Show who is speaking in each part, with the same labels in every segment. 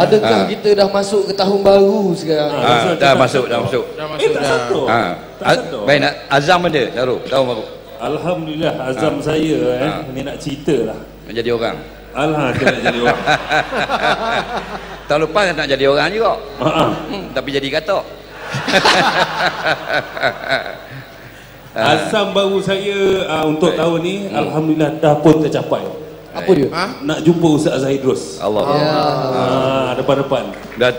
Speaker 1: Adakah
Speaker 2: Ah.
Speaker 1: kita dah masuk ke tahun baru sekarang?
Speaker 2: Ah,
Speaker 3: masuk,
Speaker 2: dah
Speaker 3: tak
Speaker 2: masuk, dah masuk.
Speaker 4: Dah
Speaker 3: Eh
Speaker 4: masuk
Speaker 3: tak
Speaker 4: dah.
Speaker 3: satu.
Speaker 2: Ha.
Speaker 3: Tak satu.
Speaker 2: Baik nak azam ada Syarul tahun baru.
Speaker 3: Alhamdulillah azam saya eh
Speaker 2: Ah.
Speaker 3: ni nak cerita lah.
Speaker 2: Nak jadi orang.
Speaker 3: Alah dia nak jadi orang.
Speaker 2: Tahun lepas nak jadi orang juga.
Speaker 3: Ha.
Speaker 2: Hmm, tapi jadi katok.
Speaker 3: Azam baru saya ah, untuk tahun ni alhamdulillah dah pun tercapai.
Speaker 1: Apa dia?
Speaker 4: Ha?
Speaker 3: Nak jumpa Ustaz Zahidrus.
Speaker 2: Allah.
Speaker 1: Ya.
Speaker 3: Ah depan-depan.
Speaker 2: Dah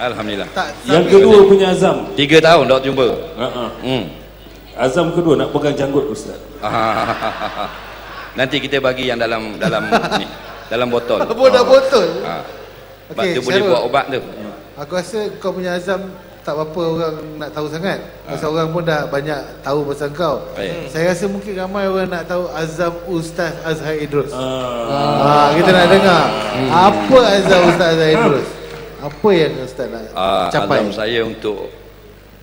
Speaker 2: Alhamdulillah.
Speaker 5: Tak,
Speaker 3: Yang kedua punya azam.
Speaker 2: Tiga tahun dah jumpa.
Speaker 3: Ha ah.
Speaker 2: Hmm.
Speaker 3: Azam kedua nak pegang janggut Ustaz.
Speaker 2: Nanti kita bagi yang dalam dalam ni, dalam botol.
Speaker 5: Apa dah botol?
Speaker 2: Ha. Sebab
Speaker 5: Okey,
Speaker 2: tu boleh buat ubat tu.
Speaker 5: Aku rasa kau punya azam tak apa orang nak tahu sangat. Pasal orang pun dah banyak tahu pasal kau.
Speaker 2: Baik.
Speaker 5: Saya rasa mungkin ramai orang nak tahu azam Ustaz Azhar Idrus.
Speaker 3: Ah.
Speaker 5: Ah, kita nak dengar. Apa azam Ustaz Azhar Idrus? Apa yang Ustaz nak
Speaker 2: Ah,
Speaker 5: capai?
Speaker 2: azam saya untuk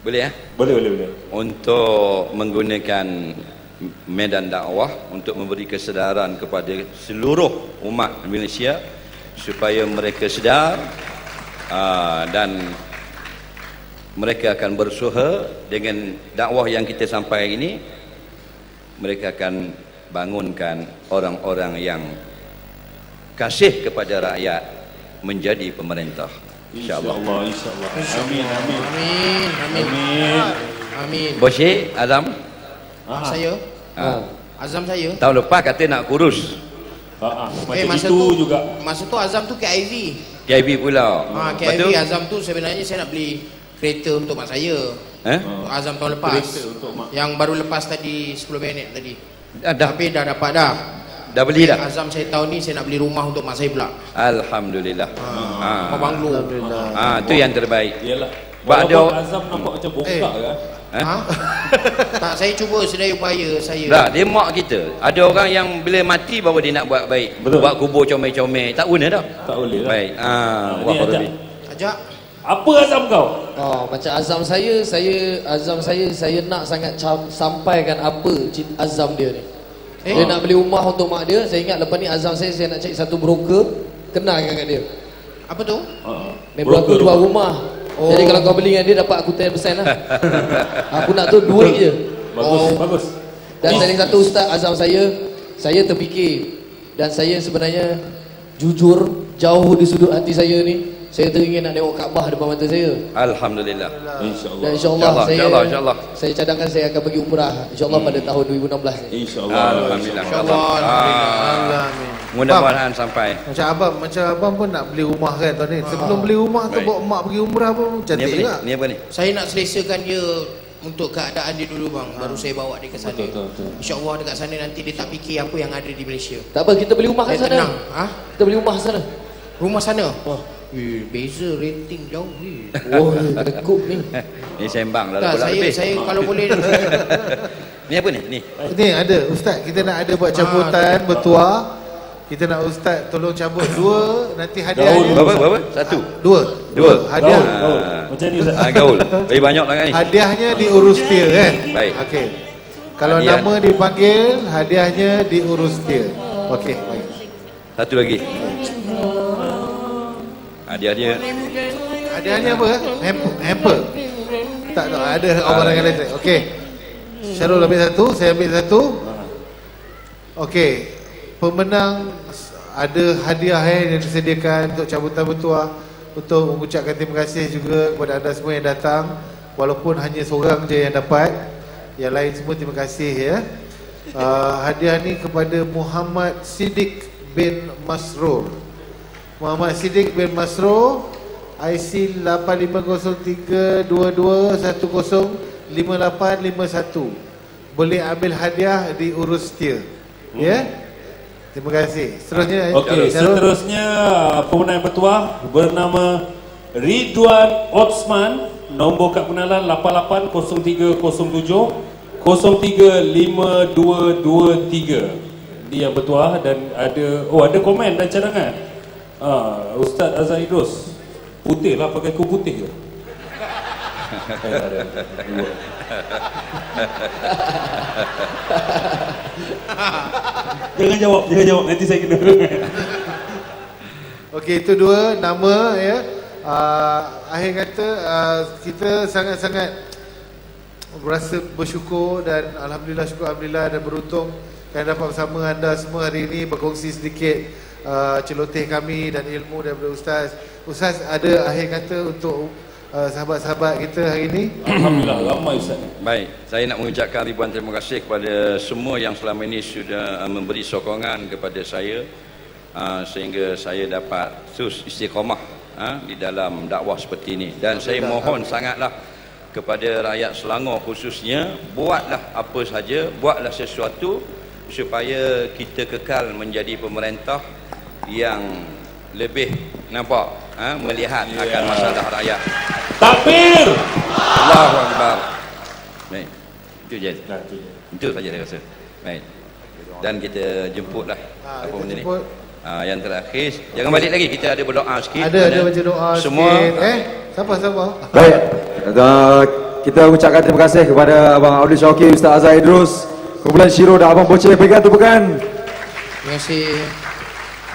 Speaker 2: boleh eh?
Speaker 3: Boleh boleh boleh.
Speaker 2: Untuk menggunakan medan dakwah untuk memberi kesedaran kepada seluruh umat Malaysia supaya mereka sedar ah, dan mereka akan bersuha dengan dakwah yang kita sampai ini mereka akan bangunkan orang-orang yang kasih kepada rakyat menjadi pemerintah insyaallah
Speaker 3: InsyaAllah insyaAllah. Amin amin.
Speaker 4: Amin. Amin.
Speaker 3: Amin.
Speaker 4: Amin.
Speaker 2: Bosye Azam
Speaker 3: Ah.
Speaker 4: Saya,
Speaker 2: ah,
Speaker 4: azam saya.
Speaker 2: tahun lepas kata nak kurus
Speaker 3: Ha ah.
Speaker 4: Eh
Speaker 3: Macam
Speaker 4: masa
Speaker 3: itu
Speaker 4: tu
Speaker 3: juga.
Speaker 4: Masa tu azam tu KIV.
Speaker 2: KIB pula
Speaker 4: Ha, KIV azam tu sebenarnya saya nak beli kereta untuk mak saya.
Speaker 2: eh?
Speaker 4: Azam tahun lepas.
Speaker 3: Kereta untuk mak.
Speaker 4: Yang baru lepas tadi 10 minit tadi.
Speaker 2: dah, dah,
Speaker 4: Tapi dah dapat dah.
Speaker 2: dah beli dah
Speaker 4: Azam saya tahun ni saya nak beli rumah untuk mak saya pula.
Speaker 2: Alhamdulillah
Speaker 4: Ha,
Speaker 2: Ah.
Speaker 4: rumah banglo.
Speaker 5: Alhamdulillah.
Speaker 2: Ah, tu yang terbaik
Speaker 3: Yalah.
Speaker 2: Sebab
Speaker 3: Walaupun
Speaker 2: dia-
Speaker 3: Azam nampak macam bongkak
Speaker 5: Eh.
Speaker 3: kan.
Speaker 2: Eh?
Speaker 4: Ha? tak, saya cuba sedaya upaya saya.
Speaker 2: Dah, dia mak kita Ada orang yang bila mati baru dia nak buat baik
Speaker 3: Betul.
Speaker 2: Buat kubur comel-comel Tak guna dah
Speaker 3: Tak boleh lah.
Speaker 2: Baik ah,
Speaker 3: Ah,
Speaker 2: Wah
Speaker 3: ni ajak.
Speaker 4: Ajak.
Speaker 3: Apa azam kau?
Speaker 1: Oh, macam azam saya, saya azam saya saya nak sangat cam, sampaikan apa azam dia ni.
Speaker 4: Eh?
Speaker 1: Dia nak beli rumah untuk mak dia. Saya ingat lepas ni azam saya saya nak cari satu broker kenalkan kat dia.
Speaker 4: Apa tu?
Speaker 3: Ha.
Speaker 1: Member aku jual rumah.
Speaker 4: Oh.
Speaker 1: Jadi kalau kau beli dengan dia dapat aku 10% lah. aku nak tu duit je.
Speaker 3: Bagus,
Speaker 4: Oh.
Speaker 3: bagus.
Speaker 1: Dan salah satu ustaz azam saya, saya terfikir dan saya sebenarnya jujur jauh di sudut hati saya ni, saya teringin nak tengok Kaabah depan mata saya.
Speaker 2: Alhamdulillah
Speaker 3: InsyaAllah.
Speaker 1: Dan insyaAllah
Speaker 2: InsyaAllah,
Speaker 1: saya
Speaker 2: insyaAllah, insyaAllah.
Speaker 1: saya cadangkan saya akan pergi umrah insyaAllah pada tahun 2016 ni.
Speaker 3: InsyaAllah.
Speaker 2: Alhamdulillah
Speaker 4: InsyaAllah.
Speaker 2: Ah,
Speaker 5: Amin.
Speaker 2: Mudah-mudahan sampai
Speaker 5: Macam abang, macam abang pun nak beli rumah kan tahun ni. Sebelum beli rumah tu
Speaker 2: Baik.
Speaker 5: bawa mak pergi umrah pun
Speaker 2: Ni
Speaker 5: cantik
Speaker 2: apa ni?
Speaker 5: juga.
Speaker 2: Ni apa ni?
Speaker 4: Saya nak selesakan dia untuk keadaan dia dulu bang. Baru saya bawa dia ke sana.
Speaker 3: Betul, betul, betul.
Speaker 4: InsyaAllah dekat sana nanti dia tak fikir apa yang ada di Malaysia.
Speaker 1: Tak apa kita beli rumah kat sana.
Speaker 4: tenang. Ha?
Speaker 1: Kita beli rumah sana.
Speaker 4: Rumah sana? Wah. Eh, beza rating jauh ni.
Speaker 1: Oh, tekuk ni.
Speaker 2: Ni sembang dah
Speaker 4: Tak,
Speaker 2: pula
Speaker 4: saya
Speaker 2: lebih
Speaker 4: saya kalau boleh
Speaker 2: Ni apa ni? Ni
Speaker 5: Ni ada ustaz, kita nak ada buat cabutan bertuah. Kita nak ustaz tolong cabut dua nanti hadiah dia.
Speaker 2: Berapa? Berapa? Satu
Speaker 5: Dua.
Speaker 2: Dua.
Speaker 5: Hadiah.
Speaker 3: Gaul, gaul. Macam ni Ustaz.
Speaker 2: ah, Gaul Lebih banyak lah kan ni
Speaker 5: Hadiahnya diurus dia kan?
Speaker 2: Baik.
Speaker 5: Okey. Kalau
Speaker 2: Hadiah.
Speaker 5: nama dipanggil, hadiahnya diurus dia. Okey, baik.
Speaker 2: Satu lagi Hadiah dia
Speaker 5: Hadiahnya apa? Hamper. hamper. Tak tahu, ada orang yang lain. Okey. Syarul ambil satu, saya ambil satu. Okey. Pemenang ada hadiah eh, yang disediakan untuk cabutan bertuah untuk mengucapkan terima kasih juga kepada anda semua yang datang walaupun hanya seorang je yang dapat yang lain semua terima kasih ya uh, hadiah ni kepada Muhammad Siddiq bin Masrur Muhammad Siddiq bin Masrur IC 850322105851 boleh ambil hadiah diurus dia ya terima kasih seterusnya
Speaker 3: Okey,
Speaker 5: Syarul.
Speaker 3: seterusnya pemenang bertuah bernama Ridwan Otsman, nombor kad pengenalan 880307 035223. Dia yang bertuah dan ada oh ada komen dan cadangan. Ah, Ustaz Azhar Idrus. Putih lah pakai kuku putih ke? Jangan jawab, jangan jawab nanti saya kena.
Speaker 5: Okey, itu dua nama ya. Uh, akhir kata uh, kita sangat-sangat berasa bersyukur dan alhamdulillah syukur alhamdulillah dan beruntung kerana dapat bersama anda semua hari ini berkongsi sedikit uh, celoteh kami dan ilmu daripada ustaz. Ustaz ada akhir kata untuk uh, sahabat-sahabat kita hari ini?
Speaker 3: Alhamdulillah ramai Ustaz.
Speaker 2: Baik, saya nak mengucapkan ribuan terima kasih kepada semua yang selama ini sudah uh, memberi sokongan kepada saya uh, sehingga saya dapat terus istiqamah uh, di dalam dakwah seperti ini dan saya mohon sangatlah kepada rakyat Selangor khususnya buatlah apa saja, buatlah sesuatu supaya kita kekal menjadi pemerintah yang lebih nampak uh, melihat akan masalah rakyat.
Speaker 3: Takbir.
Speaker 2: Allahu Akbar. Baik. Itu je.
Speaker 3: Nah, tu.
Speaker 2: Itu saja saya rasa. Baik. Dan kita jemputlah
Speaker 5: Ah,
Speaker 2: apa benda ni.
Speaker 5: jemput.
Speaker 2: Ah, yang terakhir, jangan balik lagi. Kita ada berdoa sikit.
Speaker 5: Ada ada baca doa
Speaker 2: Semua
Speaker 5: sikit. Eh, siapa siapa?
Speaker 6: Baik, uh, kita ucapkan terima kasih kepada Abang Abdul Syauki, Ustaz Azhar Idrus, kumpulan Shiro dan Abang Boceh berikan tepukan.
Speaker 4: Terima kasih.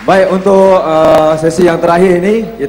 Speaker 6: Baik, untuk uh, sesi yang terakhir ini, kita